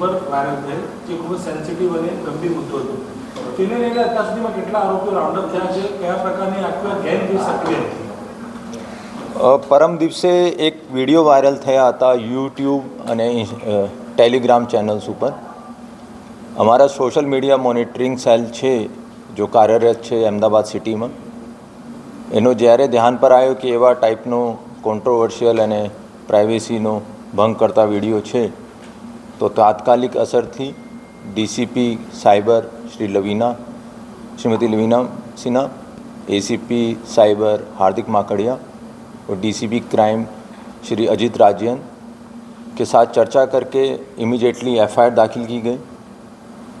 પર વાયરલ થયેલ, જે ખૂબ જ સેન્સિટિવ અને ગંભીર મુદ્દો હતો. તેને લઈને અત્યાર સુધીમાં કેટલા આરોપીઓ રાઉન્ડઅપ થયા છે, કયા પ્રકારની આખી જે સક્રિય હતી પરમ દિવસે એક વીડિયો વાયરલ થયા હતા યુટ્યુબ અને ટેલિગ્રામ ચેનલ્સ ઉપર. અમારા સોશિયલ મીડિયા મોનિટરિંગ સેલ છે, જો કાર્યરત છે અમદાવાદ સિટીમાં એનો જ્યારે ધ્યાન પર આવ્યો કે એવા ટાઈપનો કોન્ટ્રોવર્શિયલ અને પ્રાઇવેસીનો ભંગ કરતા વીડિયો છે તો તાત્કાલિક અસરથી DCP cyber Shri Lavina Shrimati Lavina Sinha ACP cyber Hardik Makadia और डीसीपी क्राइम श्री अजीत राजन के साथ चर्चा करके इमीडिएटली एफआईआर दाखिल की गई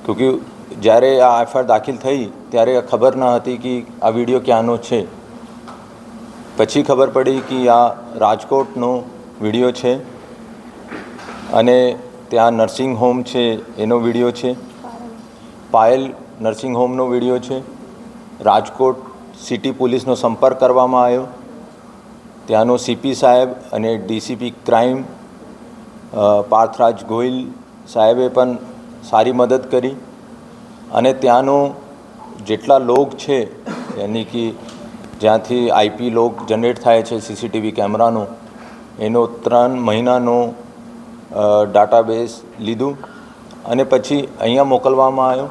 क्योंकि જ્યારે આ એફઆઈઆર દાખલ થઈ ત્યારે ખબર ન હતી કે આ વિડીયો ક્યાંનો છે પછી ખબર પડી કે આ રાજકોટનો વિડીયો છે અને ત્યાં નર્સિંગ હોમ છે, એનો વીડિયો છે. પાયલ નર્સિંગ હોમનો વીડિયો છે. રાજકોટ સિટી પોલીસનો સંપર્ક કરવામાં આવ્યો. ત્યાંનો સીપી સાહેબ અને ડીસીપી ક્રાઇમ પાર્થરાજ ગોહિલ સાહેબે પણ સારી મદદ કરી. અને ત્યાંનો જેટલા લોગ છે, યાની કે જ્યાંથી આઈપી લોગ જનરેટ થાય છે સીસીટીવી કેમેરાનો એનો ત્રણ મહિનાનો ડાટાબેઝ લીધું અને પછી અહીંયા મોકલવામાં આવ્યો.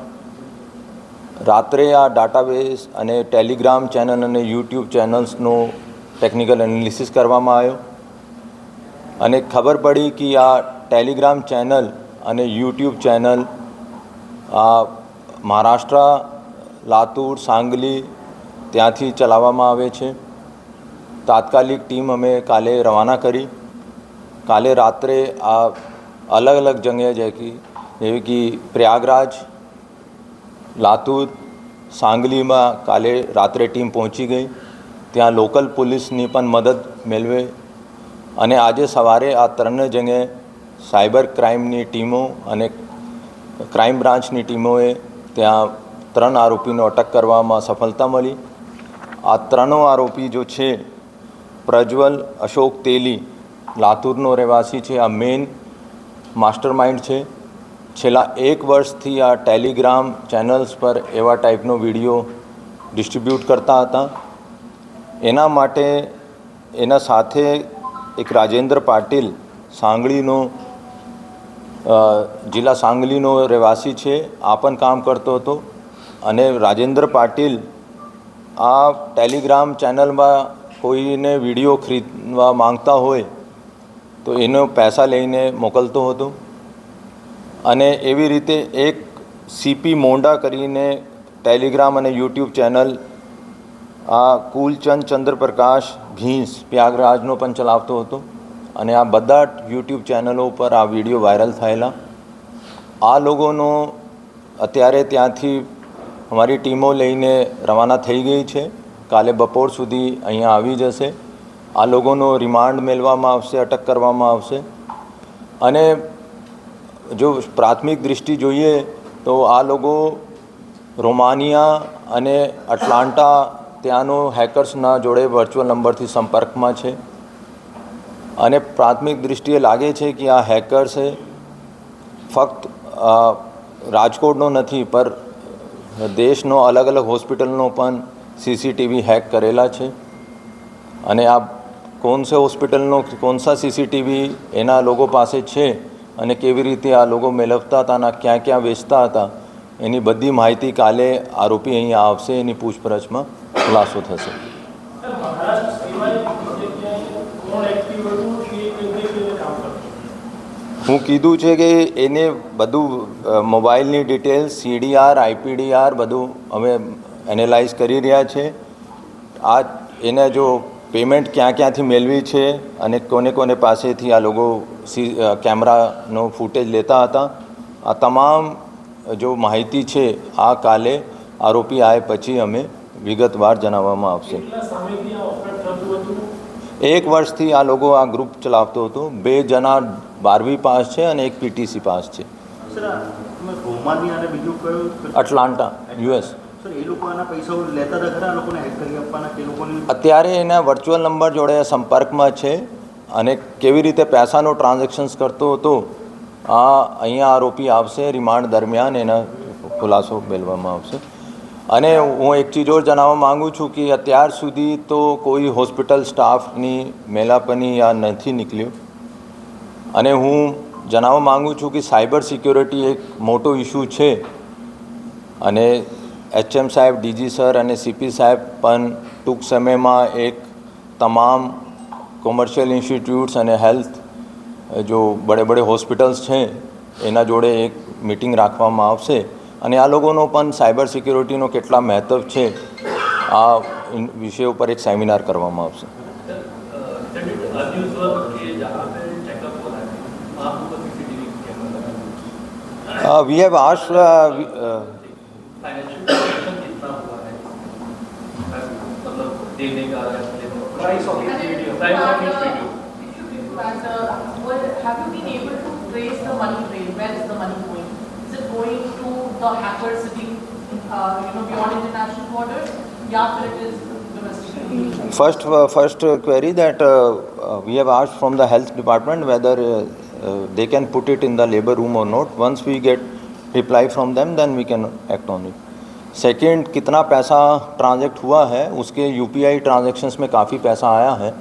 રાત્રે આ ડાટાબેઝ અને ટેલિગ્રામ ચેનલ અને યુટ્યુબ ચેનલ્સનો ટેકનિકલ એનાલિસિસ કરવામાં આવ્યો. અને ખબર પડી કે આ ટેલિગ્રામ ચેનલ અને યુટ્યુબ ચેનલ આ મહારાષ્ટ્ર, લાતુર, સાંગલી ત્યાંથી ચલાવવામાં આવે છે. તાત્કાલિક ટીમ અમે કાલે રવાના કરી. કાલે રાત્રે આ અલગ અલગ જગ્યાએ જે કે, જેવી કે પ્રયાગરાજ, લાતુર, સાંગલીમાં કાલે રાત્રે ટીમ પહોંચી ગઈ. ત્યાં લોકલ પોલીસની પણ મદદ મેળવે. અને આજે સવારે આ ત્રણ જગ્યાએ સાયબર ક્રાઇમની ટીમો અને ક્રાઇમ બ્રાન્ચની ટીમોએ ત્યાં ત્રણ આરોપીનો અટક કરવામાં સફળતા મળી. આ ત્રણો આરોપી જો છે, પ્રજ્વલ, અશોક તેલી લાતુરનો રહેવાસી છે, આ મેઇન માસ્ટર માઇન્ડ છે. છેલ્લા એક વર્ષથી આ ટેલિગ્રામ ચેનલ્સ પર એવા ટાઈપનો વીડિયો ડિસ્ટ્રીબ્યુટ કરતા હતા. એના માટે એના સાથે એક રાજેન્દ્ર પાટીલ સાંગળીનો જિલ્લા સાંગલીનો રહેવાસી છે, આ પણ કામ કરતો હતો. અને રાજેન્દ્ર પાટીલ આ ટેલિગ્રામ ચેનલમાં કોઈને વીડિયો ખરીદવા માંગતા હોય તો એનો પૈસા લઈને મોકલતો હતો. અને એવી રીતે એક સીપી મોંડા કરીને ટેલિગ્રામ અને યુટ્યુબ ચેનલ, આ કુલચંદ ચંદ્રપ્રકાશ ભીંસ પ્રયાગરાજનો પણ ચલાવતો હતો. અને આ બધા યુટ્યુબ ચેનલો ઉપર આ વીડિયો વાયરલ થયેલા. આ લોકોનો અત્યારે ત્યાંથી અમારી ટીમો લઈને રવાના થઈ ગઈ છે. કાલે બપોર સુધી અહીંયા આવી જશે. આ લોકોનો રિમાન્ડ મેળવવામાં આવશે, અટક કરવામાં આવશે. અને જો પ્રાથમિક દૃષ્ટિ જોઈએ તો આ લોકો રોમાનિયા અને અટલાન્ટા ત્યાંનો હેકર્સના જોડે વર્ચ્યુઅલ નંબરથી સંપર્કમાં છે. અને પ્રાથમિક દૃષ્ટિએ લાગે છે કે આ હેકર્સે ફક્ત રાજકોટનો નથી, પર દેશનો અલગ અલગ હોસ્પિટલનો પણ સીસીટીવી હેક કરેલા છે. અને આ કોણ સે હોસ્પિટલનો કોણ સા સીસીટીવી એના લોકો પાસે છે અને કેવી રીતે આ લોકો મેળવતા હતા અને ક્યાં ક્યાં વેચતા હતા એની બધી માહિતી કાલે આરોપી અહીંયા આવશે એની પૂછપરછમાં ખુલાસો થશે હું કીધું છે કે એને બધું મોબાઈલની ડિટેલ્સ સીડીઆર આઈપીડીઆર બધું અમે એનાલાઇઝ કરી રહ્યા છે આ એને જો પેમેન્ટ ક્યાં ક્યાંથી મેળવી છે અને કોને કોને પાસેથી આ લોકો સી કેમેરાનો ફૂટેજ લેતા હતા? આ તમામ જો માહિતી છે આ કાલે આરોપી આવે પછી અમે વિગતવાર જણાવવામાં આવશે. એક વર્ષથી આ લોકો આ ગ્રુપ ચલાવતો હતો. બે જણા બારમી પાસ છે અને એક પીટીસી પાસ છે. અટલાન્ટા યુએસ અત્યારે એના વર્ચ્યુઅલ નંબર જોડે સંપર્કમાં છે અને કેવી રીતે પૈસાનો ટ્રાન્ઝેક્શન્સ કરતો હતો, આ અહીંયા આરોપી આવશે રિમાન્ડ દરમિયાન એના ખુલાસો મેળવવામાં આવશે. અને હું એક ચીજ જણાવવા માગું છું કે અત્યાર સુધી તો કોઈ હોસ્પિટલ સ્ટાફની મેલાપની આ નથી નીકળ્યું. અને હું જણાવવા માગું છું કે સાયબર સિક્યોરિટી એક મોટો ઇશ્યુ છે. અને એચએમ સાહેબ ડીજી સર અને સીપી સાહેબ પણ ટૂંક સમયમાં એક તમામ કોમર્શિયલ ઇન્સ્ટિટ્યૂટ્સ અને હેલ્થ જો બડે બડે હોસ્પિટલ્સ છે એના જોડે એક મિટિંગ રાખવામાં આવશે. અને આ લોકોનો પણ સાયબર સિક્યોરિટીનો કેટલા મહત્વ છે આ વિષય ઉપર એક સેમિનાર કરવામાં આવશે. વી હેવ આશ फाइनेंशियल ट्रांजेक्शन कितना हुआ है मतलब देने का या लेने का price of And video then, price of but, uh, video But uh, what- have you been able to trace the money trail? Where is the money going? Is it going to the hacker sitting, uh, you know, beyond international borders? Yeah, but it is domestic. First, uh, first uh, query that uh, uh, we have asked from the health department whether uh, uh, they can put it in the labor room or not. Once we get reply from them then we can act on it. Second कितना पैसा ट्रांजेक्ट हुआ है, उसके UPI transactions में काफ़ी पैसा आया है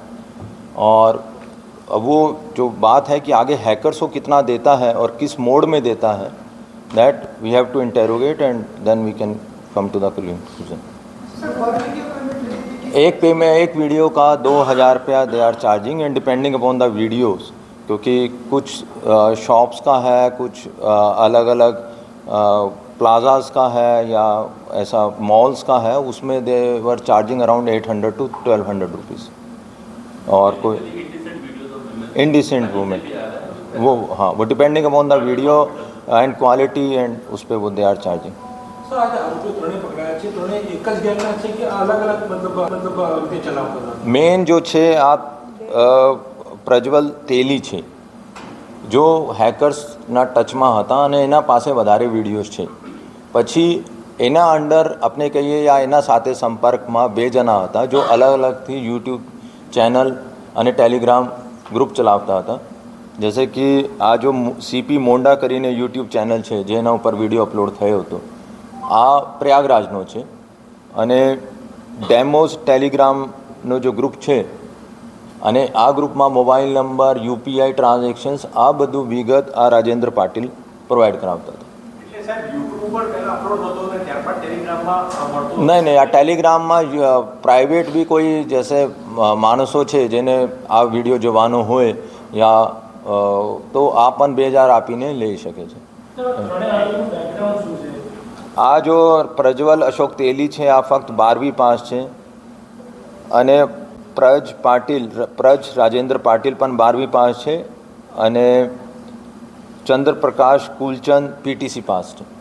और वो जो बात है कि आगे हैकर्स को कितना देता है और किस मोड में देता है that we have to interrogate and then we can come to the conclusion एक पे में एक वीडियो का दो हज़ार रुपया they are charging and depending upon the videos क्योंकि कुछ शॉप्स का है, कुछ अलग अलग प्लाजाज का है या ऐसा मॉल्स का है उसमें they were charging around eight hundred to twelve hundred rupees और कोई indecent videos of women indecent women वो हाँ वो depending upon the video and quality and उस पर वो दे आर चार्जिंग સર આજે આરોપીઓ ત્રણેય પકડાયા છે ત્રણેય એક જ ગેંગના છે કે અલગ અલગ મતલબ મતલબ રીતે ચલાવતા હતા મેન જો છે આ અ, પ્રજ્વલ તેલી છે જો હેકર્સના ટચમાં હતા અને એના પાસે વધારે વિડીયોઝ છે. પછી એના અંડર આપણે કહીએ યા એના સાથે સંપર્કમાં બે જણા હતા જો અલગ અલગથી યુટ્યુબ ચેનલ અને ટેલિગ્રામ ગ્રુપ ચલાવતા હતા. જૈસે કે આ જો સીપી મોંડા કરીને યુટ્યુબ ચેનલ છે, જેના ઉપર વીડિયો અપલોડ થયો હતો. આ પ્રયાગરાજનો છે અને ડેમોઝ ટેલિગ્રામનો જો ગ્રુપ છે અને આ ગ્રુપમાં મોબાઈલ નંબર યુપીઆઈ ટ્રાન્ઝેક્શન્સ આ બધું વિગત આ રાજેન્દ્ર પાટીલ પ્રોવાઈડ કરાવતા હતા. નહીં નહીં આ ટેલિગ્રામમાં પ્રાઇવેટ બી કોઈ જૈસે માણસો છે જેને આ વીડિયો જોવાનો હોય યા તો આ પણ બે હજાર આપીને લઈ શકે છે. આ જો પ્રજ્વલ અશોક તેલી છે આ ફક્ત બારમી પાસ છે. અને પ્રજ પાટીલ, પ્રજ રાજેન્દ્ર પાટીલ પણ બારમી પાસ છે અને ચંદ્રપ્રકાશ કુલચંદ પીટીસી પાસ છે.